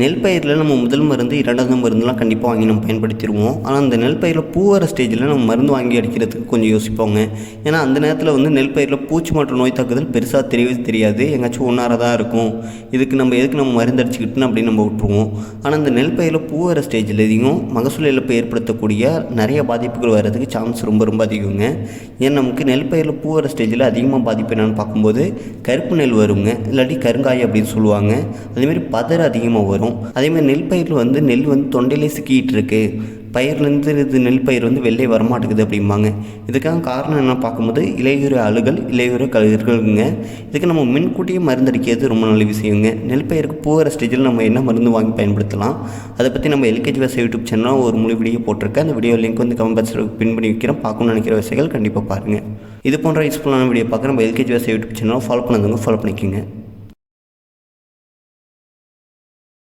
நெல் பயிரில் நம்ம முதல் மருந்து இரண்டாவது மருந்துலாம் கண்டிப்பாக வாங்கி நம்ம பயன்படுத்திடுவோம். ஆனால் அந்த நெல் பயிரில் பூ வர ஸ்டேஜில் நம்ம மருந்து வாங்கி அடிக்கிறதுக்கு கொஞ்சம் யோசிப்போங்க. ஏன்னா அந்த நேரத்தில் வந்து நெல் பயிரில் பூச்சி மற்றும் நோய் தாக்குதல் பெருசாக தெரியவே தெரியாது. எங்காச்சும் ஒன்றார தான் இருக்கும். இதுக்கு நம்ம எதுக்கு நம்ம மருந்து அடிச்சுக்கிட்டுன்னு அப்படின்னு நம்ம விட்டுருவோம். ஆனால் அந்த நெல் பயிரில் பூ வர ஸ்டேஜில் அதிகம் மகசூல் இழப்பு ஏற்படுத்தக்கூடிய நிறைய பாதிப்புகள் வர்றதுக்கு சான்ஸ் ரொம்ப ரொம்ப அதிகங்க. ஏன்னா நமக்கு நெல் பயிரில் பூ வர ஸ்டேஜில் அதிகமாக பாதிப்பு என்னென்னு பார்க்கும்போது கருப்பு நெல் வருங்க. இல்லாட்டி கருங்காய் அப்படின்னு சொல்லுவாங்க. அதேமாதிரி பதர் அதிகமாக வரும். அதேமாதிரி நெல் பயிரில் வந்து நெல் வந்து தொண்டையிலே சிக்கிட்டு இருக்கு. பயிர்லேருந்து இது நெல் பயிர் வந்து வெளியே வரமாட்டேங்குது அப்படிம்பாங்க. இதுக்காக காரணம் என்ன பார்க்கும்போது இலையுற அழுகல் இலையுற கழுகுங்க இதுக்கு நம்ம முன்கூட்டியே மருந்தடிக்கிறது ரொம்ப நல்ல விஷயங்க. நெல் பயிருக்கு போகிற ஸ்டேஜில் நம்ம என்ன மருந்து வாங்கி பயன்படுத்தலாம்? அதை பற்றி நம்ம எல்கேஜி வசதி யூடியூப் சேனலில் ஒரு முழு வீடியோ போட்டிருக்கேன். அந்த வீடியோ லிங்க் வந்து கமெண்ட் பாக்ஸில் பின் பண்ணி வைக்கிறேன். பார்க்கணும்னு நினைக்கிற விஷயங்கள் கண்டிப்பாக பாருங்கள் இது போன்ற யூஸ்ஃபுல்லான வீடியோ பார்க்க நம்ம எல்கேஜி வசதி யூடியூப் சேனலை ஃபாலோ பண்ணுங்க ஃபாலோ பண்ணிக்கோங்க.